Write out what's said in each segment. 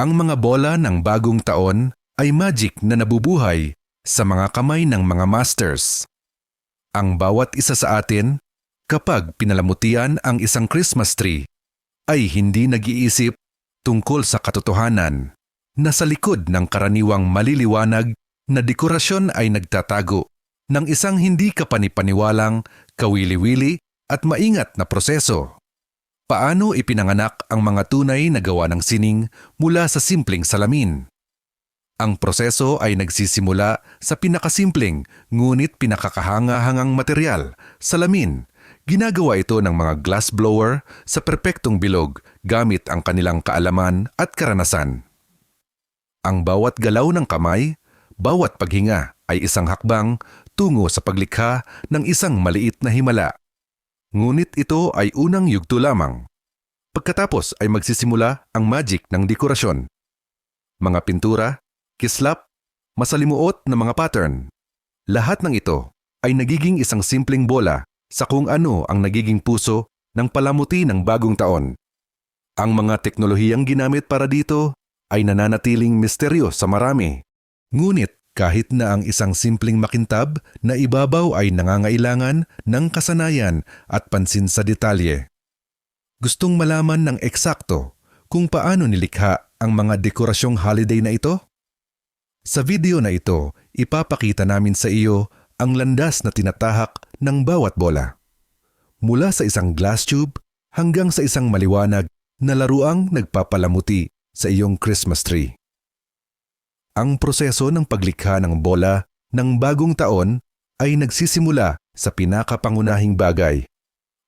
Ang mga bola ng bagong taon ay magic na nabubuhay sa mga kamay ng mga masters. Ang bawat isa sa atin, kapag pinalamutian ang isang Christmas tree, ay hindi nag-iisip tungkol sa katotohanan na sa likod ng karaniwang maliliwanag na dekorasyon ay nagtatago ng isang hindi kapanipaniwalang, kawili-wili at maingat na proseso. Paano ipinanganak ang mga tunay na gawa ng sining mula sa simpleng salamin? Ang proseso ay nagsisimula sa pinakasimpleng ngunit pinakakahangahangang material, salamin. Ginagawa ito ng mga glass blower sa perpektong bilog gamit ang kanilang kaalaman at karanasan. Ang bawat galaw ng kamay, bawat paghinga ay isang hakbang tungo sa paglikha ng isang maliit na himala. Ngunit ito ay unang yugto lamang. Pagkatapos ay magsisimula ang magic ng dekorasyon. Mga pintura, kislap, masalimuot na mga pattern. Lahat ng ito ay nagiging isang simpleng bola sa kung ano ang nagiging puso ng palamuti ng bagong taon. Ang mga teknolohiyang ginamit para dito ay nananatiling misteryo sa marami. Ngunit kahit na ang isang simpleng makintab na ibabaw ay nangangailangan ng kasanayan at pansin sa detalye. Gustong malaman ng eksakto kung paano nilikha ang mga dekorasyong holiday na ito? Sa video na ito, ipapakita namin sa iyo ang landas na tinatahak ng bawat bola. Mula sa isang glass tube hanggang sa isang maliwanag na laruang nagpapalamuti sa iyong Christmas tree. Ang proseso ng paglikha ng bola ng bagong taon ay nagsisimula sa pinakapangunahing bagay,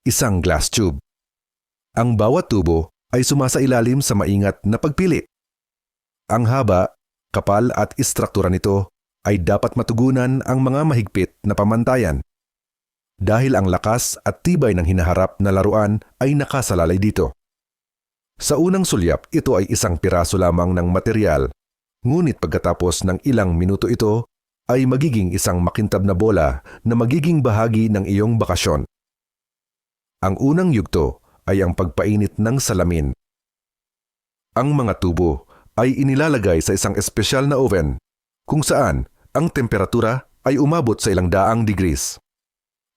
isang glass tube. Ang bawat tubo ay sumasailalim sa maingat na pagpili. Ang haba, kapal at istruktura nito ay dapat matugunan ang mga mahigpit na pamantayan. Dahil ang lakas at tibay ng hinaharap na laruan ay nakasalalay dito. Sa unang sulyap, ito ay isang piraso lamang ng material. Ngunit pagkatapos ng ilang minuto ito, ay magiging isang makintab na bola na magiging bahagi ng iyong bakasyon. Ang unang yugto ay ang pagpainit ng salamin. Ang mga tubo ay inilalagay sa isang espesyal na oven kung saan ang temperatura ay umabot sa ilang daang degrees.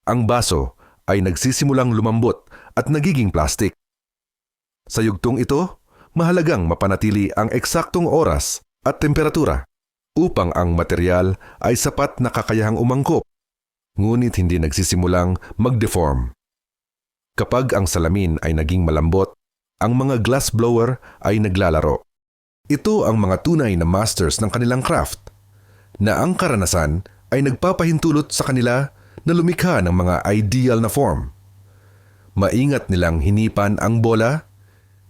Ang baso ay nagsisimulang lumambot at nagiging plastic. Sa yugtong ito, mahalagang mapanatili ang eksaktong oras at temperatura upang ang material ay sapat na kakayahang umangkop, ngunit hindi nagsisimulang mag-deform. Kapag ang salamin ay naging malambot, ang mga glass blower ay naglalaro. Ito ang mga tunay na masters ng kanilang craft, na ang karanasan ay nagpapahintulot sa kanila na lumikha ng mga ideal na form. Maingat nilang hinipan ang bola,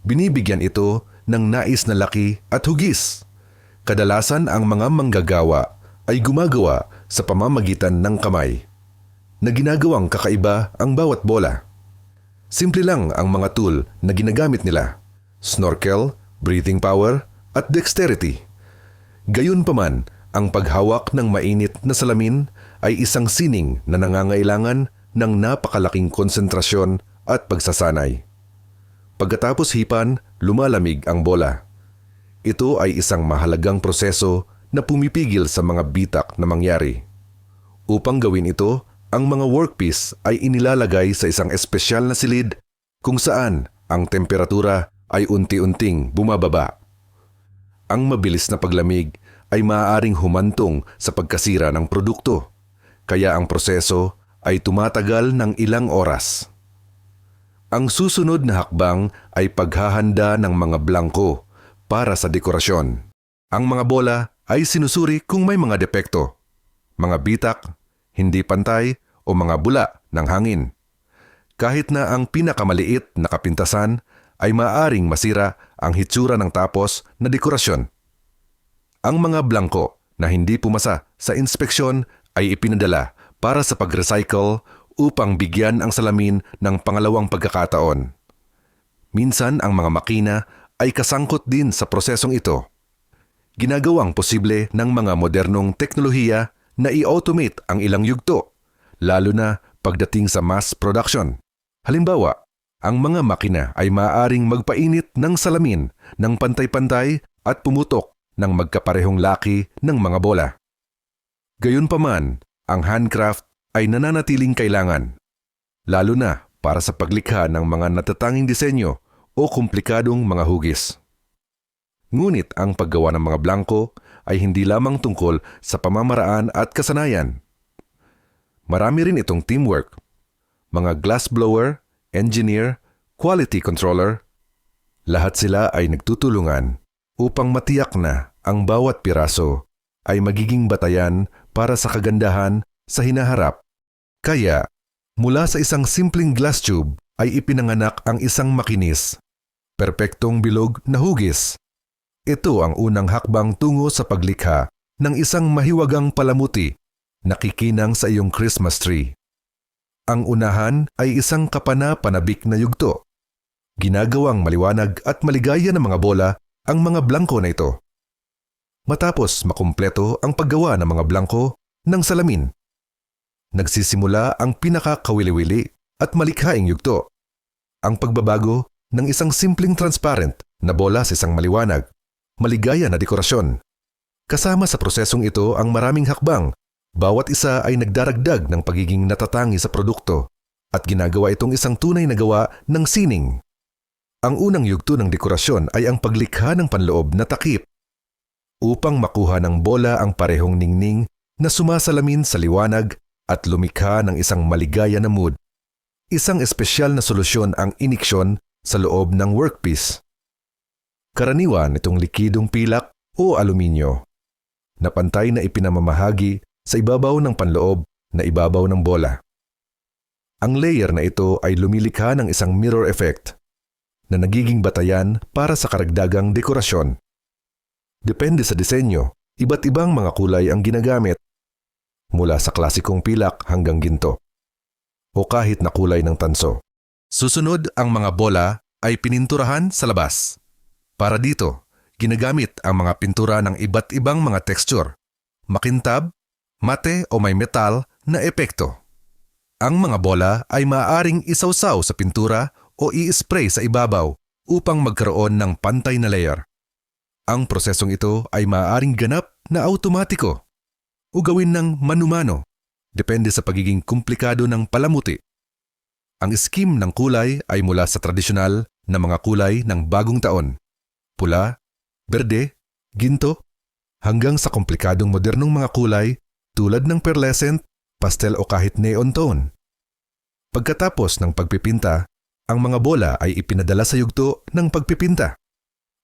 binibigyan ito ng nais na laki at hugis. Kadalasan ang mga manggagawa ay gumagawa sa pamamagitan ng kamay, na ginagawang kakaiba ang bawat bola. Simple lang ang mga tool na ginagamit nila. Snorkel, breathing power, at dexterity. Gayunpaman, ang paghawak ng mainit na salamin ay isang sining na nangangailangan ng napakalaking konsentrasyon at pagsasanay. Pagkatapos hipan, lumalamig ang bola. Ito ay isang mahalagang proseso na pumipigil sa mga bitak na mangyari. Upang gawin ito, ang mga workpiece ay inilalagay sa isang espesyal na silid kung saan ang temperatura ay unti-unting bumababa. Ang mabilis na paglamig ay maaaring humantong sa pagkasira ng produkto, kaya ang proseso ay tumatagal ng ilang oras. Ang susunod na hakbang ay paghahanda ng mga blangko para sa dekorasyon. Ang mga bola ay sinusuri kung may mga depekto, mga bitak, hindi pantay o mga bula ng hangin. Kahit na ang pinakamaliit na kapintasan ay maaring masira ang hitsura ng tapos na dekorasyon. Ang mga blangko na hindi pumasa sa inspeksyon ay ipinadala para sa pag-recycle upang bigyan ang salamin ng pangalawang pagkakataon. Minsan ang mga makina ay kasangkot din sa prosesong ito. Ginagawang posible ng mga modernong teknolohiya na i-automate ang ilang yugto lalo na pagdating sa mass production. Halimbawa, ang mga makina ay maaaring magpainit ng salamin ng pantay-pantay at pumutok ng magkaparehong laki ng mga bola. Gayunpaman, ang handcraft ay nananatiling kailangan, lalo na para sa paglikha ng mga natatanging disenyo o komplikadong mga hugis. Ngunit ang paggawa ng mga blanco ay hindi lamang tungkol sa pamamaraan at kasanayan. Marami rin itong teamwork. Mga glassblower, engineer, quality controller, lahat sila ay nagtutulungan upang matiyak na ang bawat piraso ay magiging batayan para sa kagandahan sa hinaharap. Kaya, mula sa isang simpleng glass tube ay ipinanganak ang isang makinis, perpektong bilog na hugis. Ito ang unang hakbang tungo sa paglikha ng isang mahiwagang palamuti na kikinang sa iyong Christmas tree. Ang unahan ay isang kapana-panabik na yugto. Ginagawang maliwanag at maligaya ng mga bola ang mga blanko na ito. Matapos makumpleto ang paggawa ng mga blanko ng salamin. Nagsisimula ang pinakakawili-wili at malikhaing yugto. Ang pagbabago ng isang simpleng transparent na bola sa isang maliwanag, maligaya na dekorasyon. Kasama sa prosesong ito ang maraming hakbang, bawat isa ay nagdaragdag ng pagiging natatangi sa produkto at ginagawa itong isang tunay na gawa ng sining. Ang unang yugto ng dekorasyon ay ang paglikha ng panloob na takip upang makuha ng bola ang parehong ningning na sumasalamin sa liwanag at lumikha ng isang maligaya na mood. Isang espesyal na solusyon ang iniksyon sa loob ng workpiece. Karaniwan itong likidong pilak o aluminyo na pantay na ipinamamahagi sa ibabaw ng panloob na ibabaw ng bola. Ang layer na ito ay lumilikha ng isang mirror effect na nagiging batayan para sa karagdagang dekorasyon. Depende sa disenyo, iba't ibang mga kulay ang ginagamit mula sa klasikong pilak hanggang ginto o kahit na kulay ng tanso. Susunod ang mga bola ay pininturahan sa labas. Para dito, ginagamit ang mga pintura ng iba't ibang mga texture, makintab, mate o may metal na epekto. Ang mga bola ay maaaring isawsaw sa pintura o i-spray sa ibabaw upang magkaroon ng pantay na layer. Ang prosesong ito ay maaaring ganap na automatiko o gawin ng manumano, depende sa pagiging komplikado ng palamuti. Ang scheme ng kulay ay mula sa tradisyonal na mga kulay ng bagong taon, pula, berde, ginto, hanggang sa komplikadong modernong mga kulay tulad ng pearlescent, pastel o kahit neon tone. Pagkatapos ng pagpipinta, ang mga bola ay ipinadala sa yugto ng pagpipinta.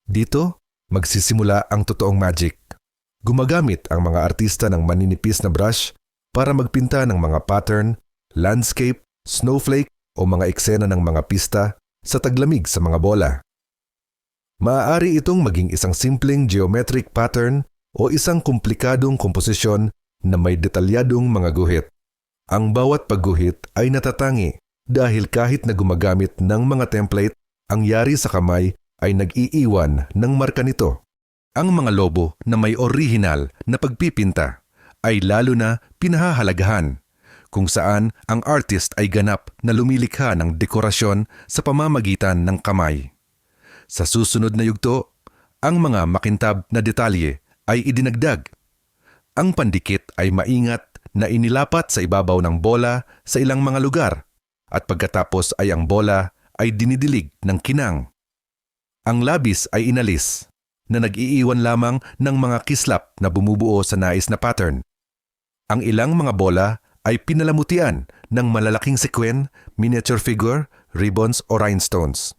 Dito, magsisimula ang totoong magic. Gumagamit ang mga artista ng maninipis na brush para magpinta ng mga pattern, landscape, snowflake o mga eksena ng mga pista sa taglamig sa mga bola. Maaari itong maging isang simpleng geometric pattern o isang komplikadong komposisyon na may detalyadong mga guhit. Ang bawat pagguhit ay natatangi dahil kahit na gumagamit ng mga template, ang yari sa kamay ay nag-iiwan ng marka nito. Ang mga lobo na may orihinal na pagpipinta ay lalo na pinahahalagahan kung saan ang artist ay ganap na lumilikha ng dekorasyon sa pamamagitan ng kamay. Sa susunod na yugto, ang mga makintab na detalye ay idinagdag. Ang pandikit ay maingat na inilapat sa ibabaw ng bola sa ilang mga lugar at pagkatapos ay ang bola ay dinidilig ng kinang. Ang labis ay inalis na nag-iiwan lamang ng mga kislap na bumubuo sa nais na pattern. Ang ilang mga bola ay pinalamutian ng malalaking sekwen, miniature figure, ribbons o rhinestones.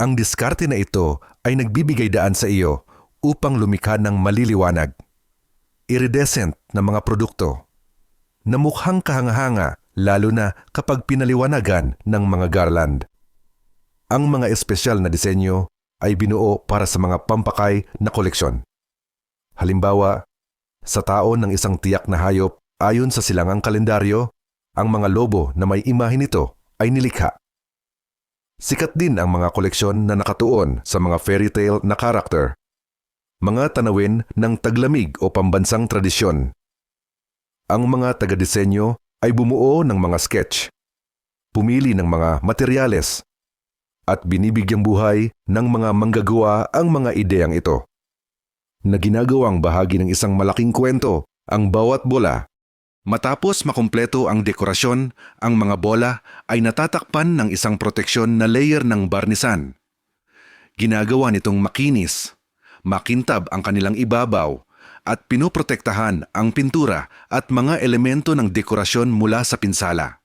Ang diskarte na ito ay nagbibigay daan sa iyo upang lumikha ng maliliwanag. Iridescent na mga produkto na mukhang kahanga-hanga lalo na kapag pinaliwanagan ng mga garland. Ang mga espesyal na disenyo ay binuo para sa mga pampakay na koleksyon. Halimbawa, sa taon ng isang tiyak na hayop ayon sa silangang kalendaryo, ang mga lobo na may imahe nito ay nilikha. Sikat din ang mga koleksyon na nakatuon sa mga fairy tale na karakter, mga tanawin ng taglamig o pambansang tradisyon. Ang mga taga-disenyo ay bumuo ng mga sketch, pumili ng mga materyales, at binibigyang buhay ng mga manggagawa ang mga ideyang ito. na ginagawang bahagi ng isang malaking kwento ang bawat bola. Matapos makumpleto ang dekorasyon, ang mga bola ay natatakpan ng isang proteksyon na layer ng barnisan. Ginagawa nitong makinis, makintab ang kanilang ibabaw at pinoprotektahan ang pintura at mga elemento ng dekorasyon mula sa pinsala.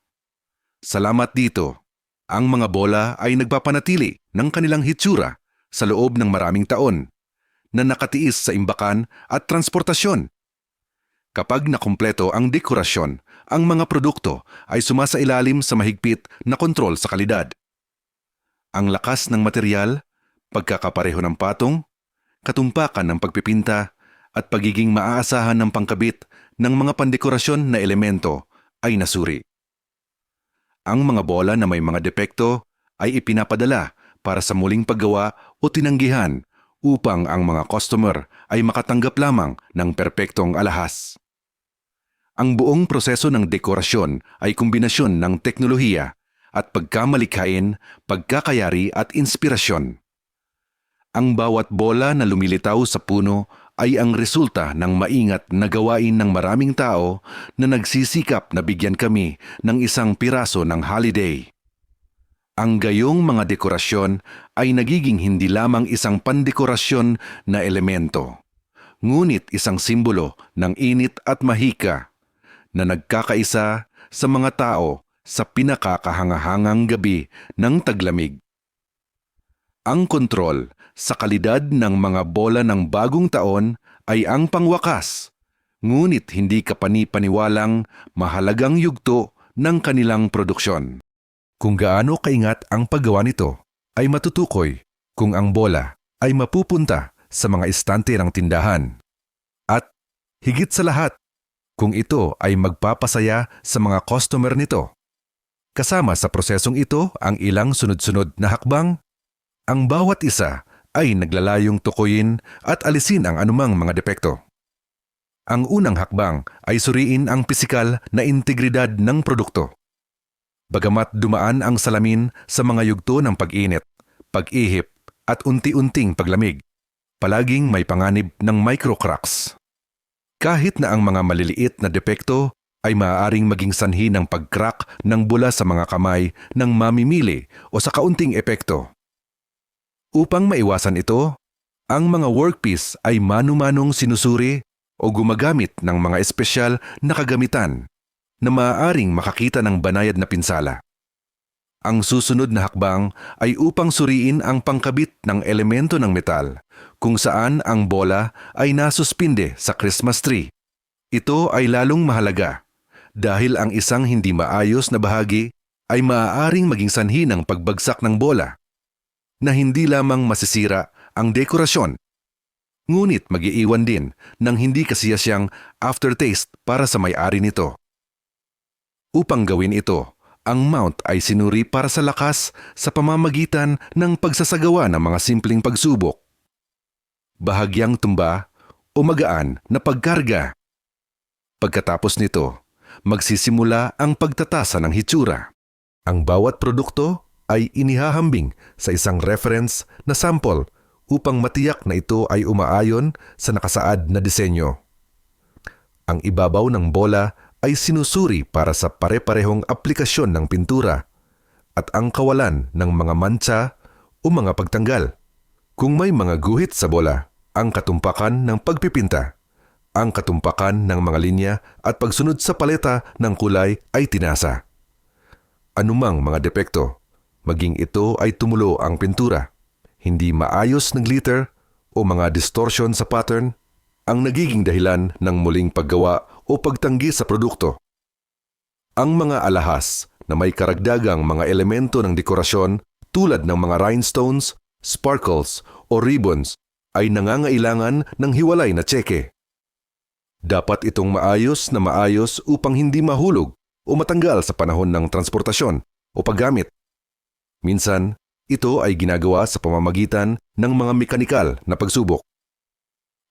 Salamat dito, ang mga bola ay nagpapanatili ng kanilang hitsura sa loob ng maraming taon na nakatiis sa imbakan at transportasyon. Kapag nakumpleto ang dekorasyon, ang mga produkto ay sumasailalim sa mahigpit na kontrol sa kalidad. Ang lakas ng material, pagkakapareho ng patong, katumpakan ng pagpipinta, at pagiging maaasahan ng pangkabit ng mga pandekorasyon na elemento ay nasuri. Ang mga bola na may mga depekto ay ipinapadala para sa muling paggawa o tinanggihan upang ang mga customer ay makatanggap lamang ng perpektong alahas. Ang buong proseso ng dekorasyon ay kombinasyon ng teknolohiya at pagkamalikhain, pagkakayari at inspirasyon. Ang bawat bola na lumilitaw sa puno ay ang resulta ng maingat na gawain ng maraming tao na nagsisikap na bigyan kami ng isang piraso ng holiday. Ang gayong mga dekorasyon ay nagiging hindi lamang isang pandekorasyon na elemento, ngunit isang simbolo ng init at mahika na nagkakaisa sa mga tao sa pinakakahangahangang gabi ng taglamig. Ang kontrol sa kalidad ng mga bola ng bagong taon ay ang pangwakas, ngunit hindi kapani-paniwalang mahalagang yugto ng kanilang produksyon. Kung gaano kaingat ang paggawa nito, ay matutukoy kung ang bola ay mapupunta sa mga estante ng tindahan. At higit sa lahat, kung ito ay magpapasaya sa mga customer nito. Kasama sa prosesong ito ang ilang sunod-sunod na hakbang. Ang bawat isa ay naglalayong tukuyin at alisin ang anumang mga depekto. Ang unang hakbang ay suriin ang pisikal na integridad ng produkto. Bagamat dumaan ang salamin sa mga yugto ng pag-init, pag-ihip at unti-unting paglamig, palaging may panganib ng microcracks. Kahit na ang mga maliliit na depekto ay maaaring maging sanhi ng pag-crack ng bula sa mga kamay ng mamimili o sa kaunting epekto. Upang maiwasan ito, ang mga workpiece ay manu-manong sinusuri o gumagamit ng mga espesyal na kagamitan na maaaring makakita ng banayad na pinsala. Ang susunod na hakbang ay upang suriin ang pangkabit ng elemento ng metal kung saan ang bola ay nasuspinde sa Christmas tree. Ito ay lalong mahalaga dahil ang isang hindi maayos na bahagi ay maaaring maging sanhi ng pagbagsak ng bola na hindi lamang masisira ang dekorasyon, ngunit magiiwan din ng hindi kasiyasyang aftertaste para sa may-ari nito. Upang gawin ito, ang mount ay sinuri para sa lakas sa pamamagitan ng pagsasagawa ng mga simpleng pagsubok. Bahagyang tumba o magaan na pagkarga. Pagkatapos nito, magsisimula ang pagtatasa ng hitsura. Ang bawat produkto ay inihahambing sa isang reference na sample upang matiyak na ito ay umaayon sa nakasaad na disenyo. Ang ibabaw ng bola ay sinusuri para sa pare-parehong aplikasyon ng pintura at ang kawalan ng mga mancha o mga pagtanggal. Kung may mga guhit sa bola, ang katumpakan ng pagpipinta, ang katumpakan ng mga linya at pagsunod sa paleta ng kulay ay tinasa. Anumang mga depekto, maging ito ay tumulo ang pintura, hindi maayos ng glitter o mga distortion sa pattern, ang nagiging dahilan ng muling paggawa o pagtanggi sa produkto. Ang mga alahas na may karagdagang mga elemento ng dekorasyon tulad ng mga rhinestones, sparkles o ribbons ay nangangailangan ng hiwalay na tseke. Dapat itong maayos na maayos upang hindi mahulog o matanggal sa panahon ng transportasyon o paggamit. Minsan, ito ay ginagawa sa pamamagitan ng mga mekanikal na pagsubok.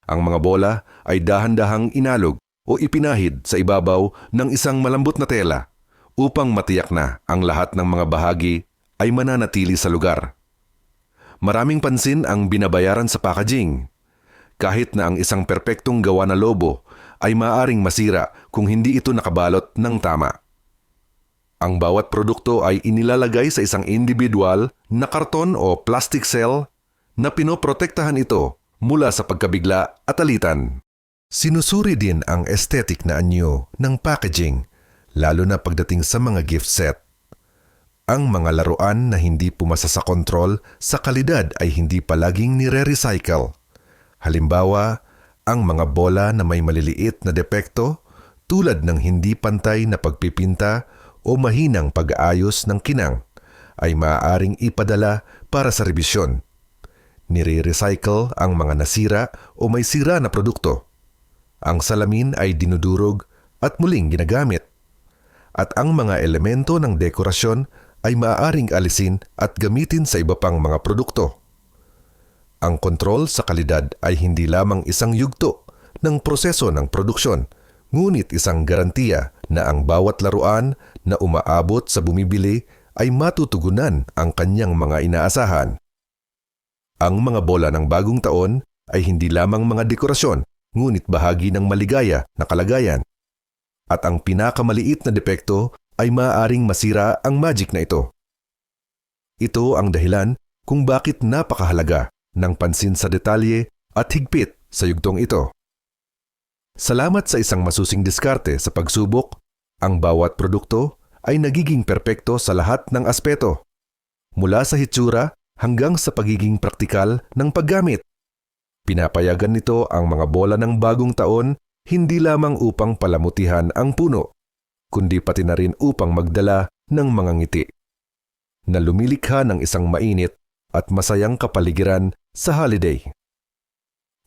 Ang mga bola ay dahan-dahang inalog o ipinahid sa ibabaw ng isang malambot na tela upang matiyak na ang lahat ng mga bahagi ay mananatili sa lugar. Maraming pansin ang binabayaran sa packaging. kahit na ang isang perpektong gawa na lobo ay maaring masira kung hindi ito nakabalot ng tama. Ang bawat produkto ay inilalagay sa isang individual na karton o plastic cell na pinoprotektahan ito mula sa pagkabigla at alitan. Sinusuri din ang aesthetic na anyo ng packaging, lalo na pagdating sa mga gift set. Ang mga laruan na hindi pumasa sa kontrol sa kalidad ay hindi palaging nire-recycle. Halimbawa, ang mga bola na may maliliit na depekto tulad ng hindi pantay na pagpipinta o mahinang pag-aayos ng kinang ay maaaring ipadala para sa revisyon. Nire-recycle ang mga nasira o may sira na produkto. Ang salamin ay dinudurog at muling ginagamit. At ang mga elemento ng dekorasyon ay maaaring alisin at gamitin sa iba pang mga produkto. Ang kontrol sa kalidad ay hindi lamang isang yugto ng proseso ng produksyon, ngunit isang garantiya na ang bawat laruan na umaabot sa bumibili ay matutugunan ang kanyang mga inaasahan. Ang mga bola ng bagong taon ay hindi lamang mga dekorasyon, ngunit bahagi ng maligaya na kalagayan. At ang pinakamaliit na depekto ay maaaring masira ang magic na ito. Ito ang dahilan kung bakit napakahalaga ng pansin sa detalye at higpit sa yugtong ito. Salamat sa isang masusing diskarte sa pagsubok, ang bawat produkto ay nagiging perpekto sa lahat ng aspeto. Mula sa hitsura hanggang sa pagiging praktikal ng paggamit. Pinapayagan nito ang mga bola ng bagong taon hindi lamang upang palamutihan ang puno, kundi pati na rin upang magdala ng mga ngiti. Na lumilikha ng isang mainit at masayang kapaligiran sa holiday.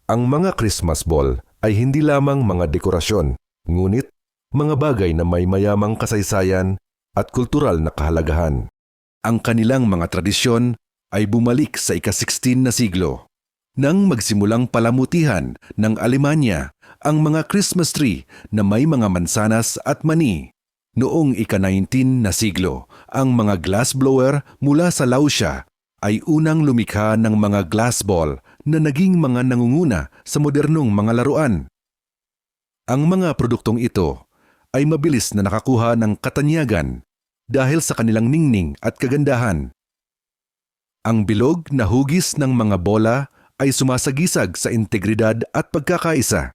Ang mga Christmas ball ay hindi lamang mga dekorasyon, ngunit mga bagay na may mayamang kasaysayan at kultural na kahalagahan. Ang kanilang mga tradisyon ay bumalik sa ika-16 na siglo. Nang magsimulang palamutihan ng Alemanya ang mga Christmas tree na may mga mansanas at mani Noong ika-19 na siglo, ang mga glassblower mula sa Lausya ay unang lumikha ng mga glass ball na naging mga nangunguna sa modernong mga laruan. Ang mga produktong ito ay mabilis na nakakuha ng katanyagan dahil sa kanilang ningning at kagandahan. Ang bilog na hugis ng mga bola ay sumasagisag sa integridad at pagkakaisa.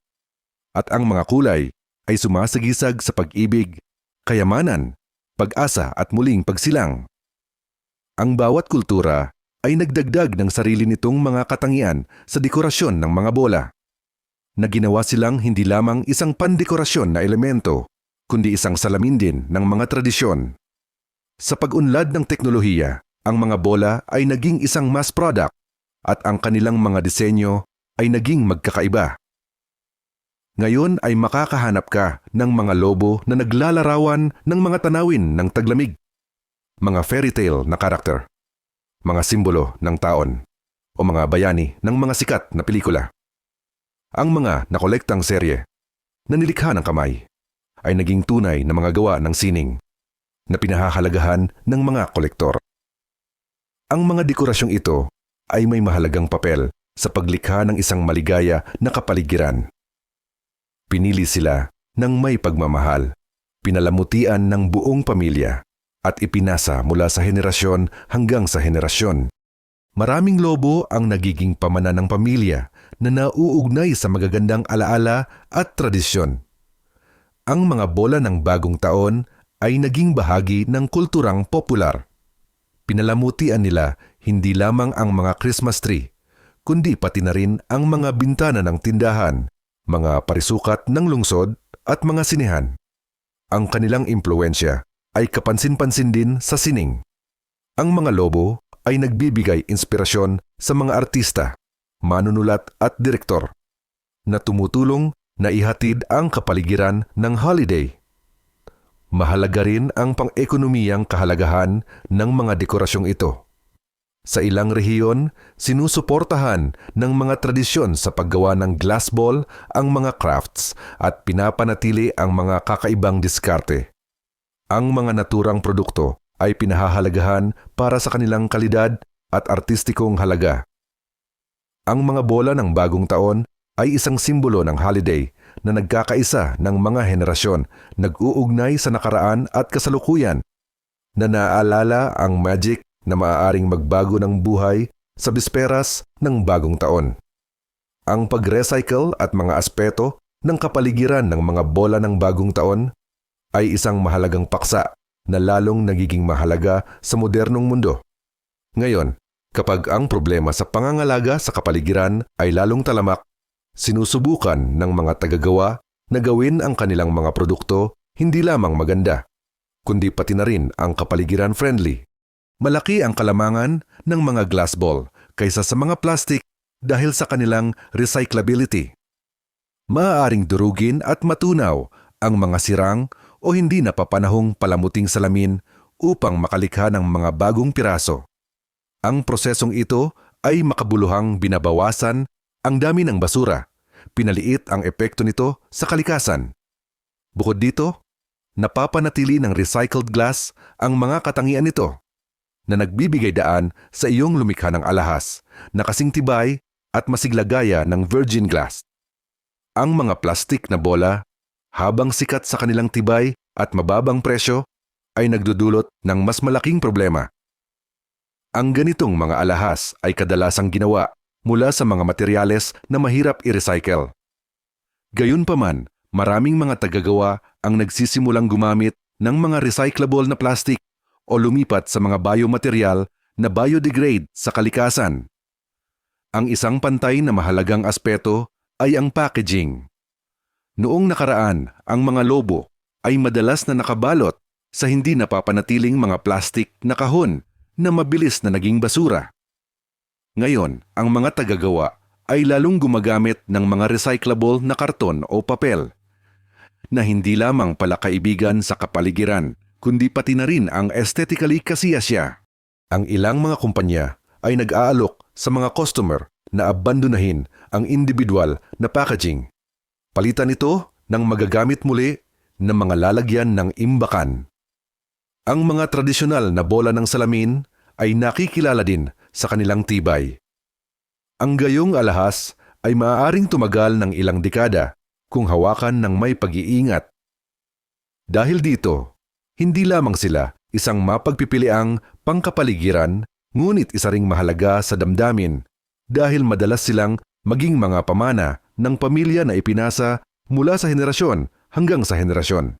At ang mga kulay ay sumasagisag sa pag-ibig kayamanan, pag-asa at muling pagsilang. Ang bawat kultura ay nagdagdag ng sarili nitong mga katangian sa dekorasyon ng mga bola. Na ginawa silang hindi lamang isang pandekorasyon na elemento, kundi isang salamin din ng mga tradisyon. Sa pag-unlad ng teknolohiya, ang mga bola ay naging isang mass product at ang kanilang mga disenyo ay naging magkakaiba. Ngayon ay makakahanap ka ng mga lobo na naglalarawan ng mga tanawin ng taglamig. Mga fairy tale na karakter. Mga simbolo ng taon. O mga bayani ng mga sikat na pelikula. Ang mga nakolektang serye na nilikha ng kamay ay naging tunay na mga gawa ng sining na pinahahalagahan ng mga kolektor. Ang mga dekorasyong ito ay may mahalagang papel sa paglikha ng isang maligaya na kapaligiran Pinili sila ng may pagmamahal, pinalamutian ng buong pamilya, at ipinasa mula sa henerasyon hanggang sa henerasyon. Maraming lobo ang nagiging pamana ng pamilya na nauugnay sa magagandang alaala at tradisyon. Ang mga bola ng bagong taon ay naging bahagi ng kulturang popular. Pinalamutian nila hindi lamang ang mga Christmas tree, kundi pati na rin ang mga bintana ng tindahan, mga parisukat ng lungsod at mga sinehan. Ang kanilang impluensya ay kapansin-pansin din sa sining. Ang mga lobo ay nagbibigay inspirasyon sa mga artista, manunulat at direktor na tumutulong na ihatid ang kapaligiran ng holiday. Mahalaga rin ang pang-ekonomiyang kahalagahan ng mga dekorasyong ito. Sa ilang rehiyon, sinusuportahan ng mga tradisyon sa paggawa ng glass ball ang mga crafts at pinapanatili ang mga kakaibang diskarte. Ang mga naturang produkto ay pinahahalagahan para sa kanilang kalidad at artistikong halaga. Ang mga bola ng bagong taon ay isang simbolo ng holiday na nagkakaisa ng mga henerasyon, nag-uugnay sa nakaraan at kasalukuyan, na naaalala ang magic na maaaring magbago ng buhay sa bisperas ng bagong taon. Ang pag-recycle at mga aspeto ng kapaligiran ng mga bola ng bagong taon ay isang mahalagang paksa na lalong nagiging mahalaga sa modernong mundo. Ngayon, kapag ang problema sa pangangalaga sa kapaligiran ay lalong talamak, sinusubukan ng mga tagagawa na gawin ang kanilang mga produkto hindi lamang maganda, kundi pati na rin ang kapaligiran friendly. Malaki ang kalamangan ng mga glass ball kaysa sa mga plastic dahil sa kanilang recyclability. Maaaring durugin at matunaw ang mga sirang o hindi napapanahong palamuting salamin upang makalikha ng mga bagong piraso. Ang prosesong ito ay makabuluhang binabawasan ang dami ng basura. Pinaliit ang epekto nito sa kalikasan. Bukod dito, napapanatili ng recycled glass ang mga katangian nito na nagbibigay daan sa iyong lumikha ng alahas na kasing tibay at masiglagaya ng virgin glass. Ang mga plastik na bola, habang sikat sa kanilang tibay at mababang presyo, ay nagdudulot ng mas malaking problema. Ang ganitong mga alahas ay kadalasang ginawa mula sa mga materyales na mahirap i-recycle. Gayunpaman, maraming mga tagagawa ang nagsisimulang gumamit ng mga recyclable na plastic o lumipat sa mga biomaterial na biodegrade sa kalikasan. Ang isang pantay na mahalagang aspeto ay ang packaging. Noong nakaraan, ang mga lobo ay madalas na nakabalot sa hindi napapanatiling mga plastik na kahon na mabilis na naging basura. Ngayon, ang mga tagagawa ay lalong gumagamit ng mga recyclable na karton o papel na hindi lamang pala kaibigan sa kapaligiran, kundi pati na rin ang aesthetically kasiyasya. Ang ilang mga kumpanya ay nag-aalok sa mga customer na abandonahin ang individual na packaging. Palitan ito ng magagamit muli ng mga lalagyan ng imbakan. Ang mga tradisyonal na bola ng salamin ay nakikilala din sa kanilang tibay. Ang gayong alahas ay maaaring tumagal ng ilang dekada kung hawakan ng may pag-iingat. Dahil dito, hindi lamang sila isang mapagpipiliang pangkapaligiran ngunit isa ring mahalaga sa damdamin dahil madalas silang maging mga pamana ng pamilya na ipinasa mula sa henerasyon hanggang sa henerasyon.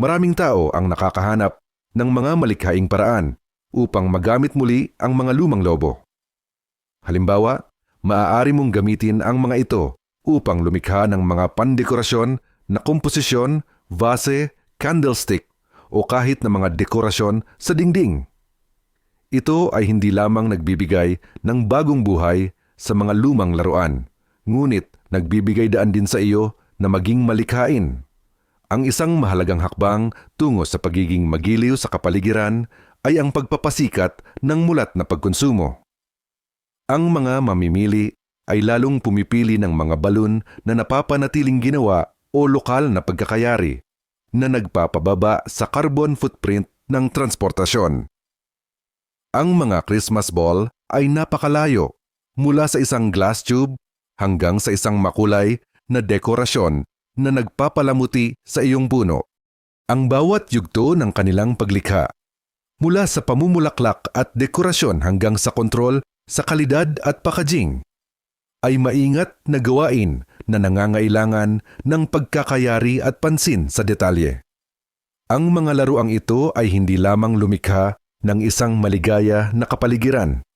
Maraming tao ang nakakahanap ng mga malikhaing paraan upang magamit muli ang mga lumang lobo. Halimbawa, maaari mong gamitin ang mga ito upang lumikha ng mga pandekorasyon na komposisyon, vase, candlestick o kahit na mga dekorasyon sa dingding. Ito ay hindi lamang nagbibigay ng bagong buhay sa mga lumang laruan, ngunit nagbibigay daan din sa iyo na maging malikhain. Ang isang mahalagang hakbang tungo sa pagiging magiliw sa kapaligiran ay ang pagpapasikat ng mulat na pagkonsumo. Ang mga mamimili ay lalong pumipili ng mga balon na napapanatiling ginawa o lokal na pagkakayari na nagpapababa sa carbon footprint ng transportasyon. Ang mga Christmas ball ay napakalayo mula sa isang glass tube hanggang sa isang makulay na dekorasyon na nagpapalamuti sa iyong puno. Ang bawat yugto ng kanilang paglikha, mula sa pamumulaklak at dekorasyon hanggang sa kontrol sa kalidad at packaging, ay maingat na gawain na nangangailangan ng pagkakayari at pansin sa detalye. Ang mga laruang ito ay hindi lamang lumikha ng isang maligaya na kapaligiran,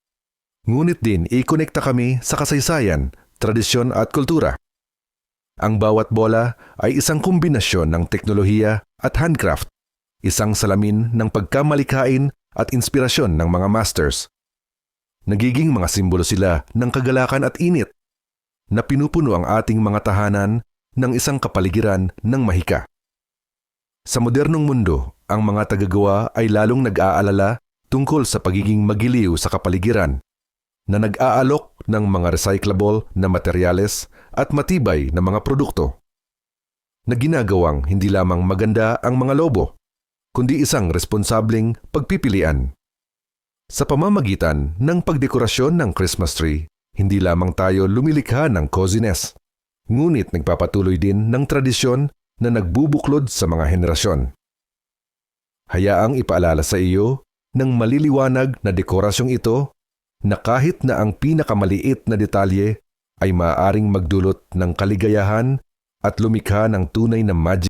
ngunit din ikonekta kami sa kasaysayan, tradisyon at kultura. Ang bawat bola ay isang kombinasyon ng teknolohiya at handcraft, isang salamin ng pagkamalikhain at inspirasyon ng mga masters. Nagiging mga simbolo sila ng kagalakan at init na pinupuno ang ating mga tahanan ng isang kapaligiran ng mahika. Sa modernong mundo, ang mga tagagawa ay lalong nag-aalala tungkol sa pagiging magiliw sa kapaligiran na nag-aalok ng mga recyclable na materyales at matibay na mga produkto na ginagawang hindi lamang maganda ang mga lobo, kundi isang responsableng pagpipilian. Sa pamamagitan ng pagdekorasyon ng Christmas tree, hindi lamang tayo lumilikha ng coziness, ngunit nagpapatuloy din ng tradisyon na nagbubuklod sa mga henerasyon. Hayaang ipaalala sa iyo ng maliliwanag na dekorasyong ito na kahit na ang pinakamaliit na detalye ay maaaring magdulot ng kaligayahan at lumikha ng tunay na magic